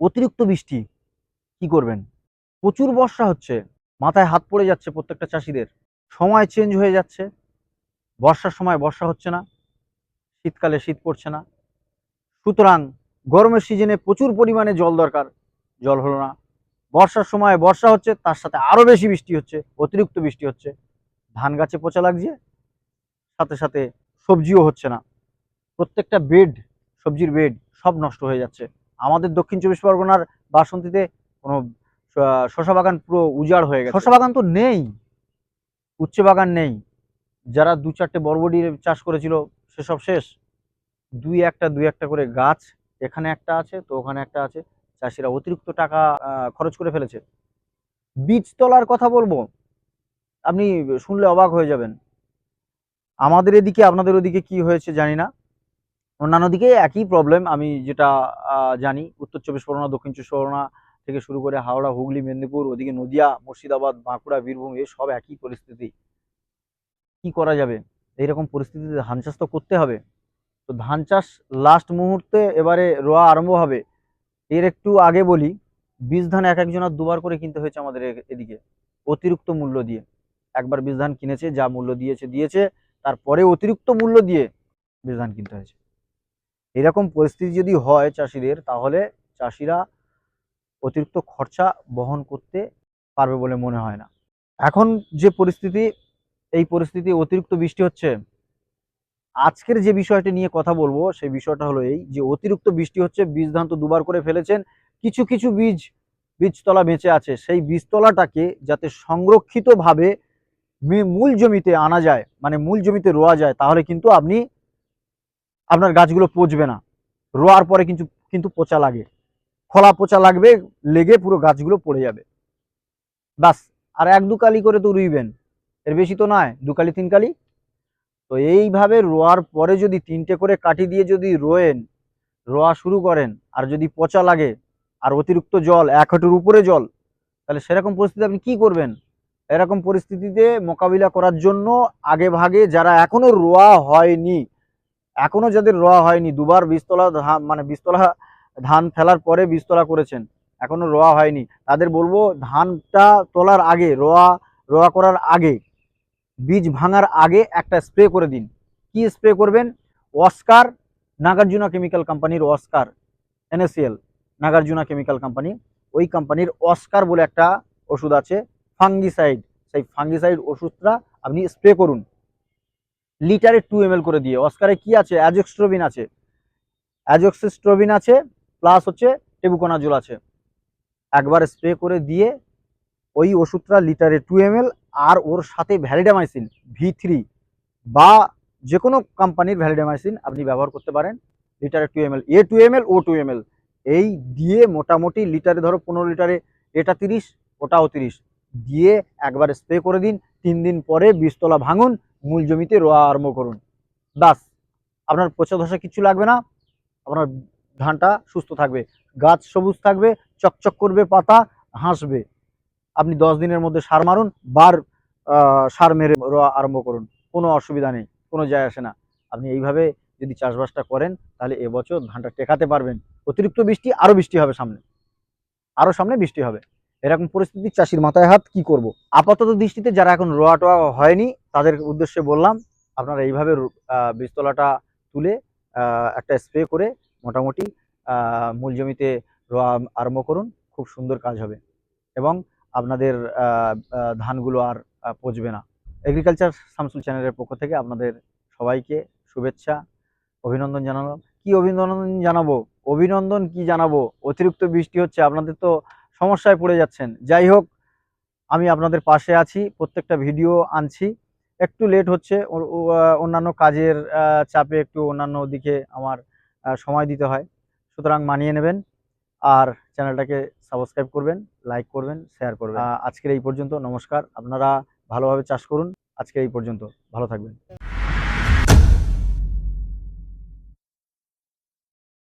অতিরিক্ত বৃষ্টি, কি করবেন? প্রচুর বর্ষা হচ্ছে, মাথায় হাত পড়ে যাচ্ছে প্রত্যেকটা চাষিদের। সময় চেঞ্জ হয়ে যাচ্ছে, বর্ষার সময় বর্ষা হচ্ছে না, শীতকালে শীত পড়ছে না। সুতরাং গরমের সিজনে প্রচুর পরিমাণে জল দরকার, জল হলো না। বর্ষার সময় বর্ষা হচ্ছে, তার সাথে আরও বেশি বৃষ্টি হচ্ছে, অতিরিক্ত বৃষ্টি হচ্ছে। ধান গাছে পচা লাগছে, সাথে সাথে সবজিও হচ্ছে না। প্রত্যেকটা বেড সবজির বেড সব নষ্ট হয়ে যাচ্ছে। আমাদের দক্ষিণ চব্বিশ পরগনার বাসন্তীতে কোনো শশা বাগান পুরো উজাড় হয়ে গেছে। শশা বাগান তো নেই। উচ্ছে বাগান নেই। যারা দু চারটে বরবটির চাষ করেছিল সেসব শেষ। দুই একটা দুই একটা করে গাছ এখানে একটা আছে তো ওখানে একটা আছে। চাষিরা অতিরিক্ত টাকা খরচ করে ফেলেছে। বীজ তোলার কথা বলব। আপনি শুনলে অবাক হয়ে যাবেন। আমাদের এদিকে আপনাদের ওদিকে কি হয়েছে জানি না। অন্যান্য দিকে একই প্রবলেম আমি যেটা জানি। উত্তর চব্বিশ পরগনা, দক্ষিণ চব্বিশ পরগনা থেকে শুরু করে হাওড়া, হুগলি, মেদিনীপুর, ওদিকে নদিয়া, মুর্শিদাবাদ, বাঁকুড়া, বীরভূম, এ সব একই পরিস্থিতি। কি করা যাবে? এইরকম পরিস্থিতিতে ধান চাষ তো করতে হবে। তো ধান চাষ লাস্ট মুহূর্তে এবারে রোয়া আরম্ভ হবে। এর একটু আগে বলি, বীজ ধান এক একজনের দুবার করে কিনতে হয়েছে আমাদের এদিকে, অতিরিক্ত মূল্য দিয়ে। একবার বীজ ধান কিনেছে, যা মূল্য দিয়েছে দিয়েছে, তারপরে অতিরিক্ত মূল্য দিয়ে বীজ ধান কিনতে হয়েছে। এরকম পরিস্থিতি যদি হয় চাষিদের, তাহলে চাষিরা অতিরিক্ত খরচা বহন করতে পারবে বলে মনে হয় না। এখন যে পরিস্থিতি, এই পরিস্থিতি অতিরিক্ত বৃষ্টি হচ্ছে, আজকের যে বিষয়টা নিয়ে কথা বলব, সেই বিষয়টা হলো এই যে অতিরিক্ত বৃষ্টি হচ্ছে, বীজ ধান তো দুবার করে ফেলেছেন, কিছু কিছু বীজ, বীজতলা বেঁচে আছে, সেই বীজতলাটাকে যাতে সংরক্ষিতভাবে মূল জমিতে আনা যায় মানে মূল জমিতে রোয়া যায়, তাহলে কিন্তু আপনি আপনার গাছগুলো পচবে না। রোয়ার পরে কিন্তু কিন্তু পচা লাগে। খোলা পচা লাগবে, লেগে পুরো গাছগুলো পড়ে যাবে। বাস আর এক দু কালি করে তো রুইবেন। এর বেশি তো নয়, দু কালি তো এইভাবে রোয়ার পরে যদি তিনটে করে কাঠি দিয়ে যদি রোয়েন, রোয়া শুরু করেন, আর যদি পচা লাগে, আর অতিরিক্ত জল, এক হাঁটুর উপরে জল, তাহলে সেরকম পরিস্থিতি আপনি কি করবেন? এরকম পরিস্থিতিতে মোকাবিলা করার জন্য আগে ভাগে যারা এখনও রোয়া হয়নি এখনও যাদের রোয়া হয়নি, দুবার বীজতলা মানে বীজতলা ধান ফেলার পরে বীজতলা করেছেন, এখনও রোয়া হয়নি। তাদের বলব ধানটা তোলার আগে, রোয়া রোয়া করার আগে, বীজ ভাঙার আগে একটা স্প্রে করে দিন। কি স্প্রে করবেন? অস্কার নাগার্জুনা কেমিক্যাল কোম্পানির Oscar NACL, Nagarjuna chemical company. ওই কোম্পানির অস্কার বলে একটা ওষুধ আছে, ফাঙ্গিসাইড। সেই ফাঙ্গিসাইড ওষুধটা আপনি স্প্রে করুন। লিটারে টু এম করে দিয়ে। অস্কারে কি আছে? অ্যাজোক্সট্রোবিন আছে। অ্যাজোক্সিস্ট্রোবিন আছে প্লাস হচ্ছে টেবুকোনাজোল আছে। একবার স্প্রে করে দিয়ে ওই ওষুধটা লিটারে টু এম আর ওর সাথে ভ্যালিডামাইসিন ভি থ্রি বা যে কোনো কোম্পানির ভ্যালিডামাইসিন আপনি ব্যবহার করতে পারেন, লিটারে two M L A two M O two M এই দিয়ে মোটামুটি লিটারে ধরো পনেরো লিটারে, এটা তিরিশ, ওটাও তিরিশ। দিয়ে একবার স্প্রে করে দিন, তিন দিন পরে বীজতলা ভাঙুন মূল জমিতে রোয়া আরম্ভ করুন। বাস আপনার পচা ধসা কিছু লাগবে না। আপনার ধানটা সুস্থ থাকবে। গাছ সবুজ থাকবে, চকচক করবে পাতা, হাসবে। আপনি দশ দিনের মধ্যে সার মারুন, বার সার মেরে রোয়া আরম্ভ করুন। কোনো অসুবিধা নেই, কোনো যায় আসে না। আপনি এইভাবে যদি চাষবাসটা করেন, তাহলে এবছর ধানটা টেকাতে পারবেন। অতিরিক্ত বৃষ্টি আরও বৃষ্টি হবে সামনে। আরও সামনে বৃষ্টি হবে। এরকম পরিস্থিতি, চাষির মাথায় হাত, কি করব? আপাতত দৃষ্টিতে যারা এখন রোয়া টোয়া হয়নি, তাদের উদ্দেশ্যে বললাম, আপনারা এইভাবে বীজতলাটা তুলে একটা স্প্রে করে মোটামুটি মূল জমিতে রোয়া আরম্ভ করুন, খুব সুন্দর কাজ হবে। এবং আপনাদের ধানগুলো আর পচবে না। এগ্রিকালচার শামসুল চ্যানেলের পক্ষ থেকে আপনাদের সবাইকে শুভেচ্ছা, অভিনন্দন জানানো কি অভিনন্দন জানাব? অভিনন্দন কি জানাব? অতিরিক্ত বৃষ্টি হচ্ছে, আপনাদের তো সমস্যায় পড়ে যাচ্ছেন। যাই হোক আমি আপনাদের পাশে আছি প্রত্যেকটা ভিডিও আনছি। একটু লেট হচ্ছে অন্যান্য কাজের চাপে একটু অন্যান্য দিকে আমার সময় দিতে হয়। সুতরাং মানিয়ে নেবেন আর চ্যানেলটাকে সাবস্ক্রাইব করবেন লাইক করবেন শেয়ার করবেন। আজকের এই পর্যন্ত নমস্কার। আপনারা ভালোভাবে চাষ করুন। আজকের এই পর্যন্ত ভালো থাকবেন।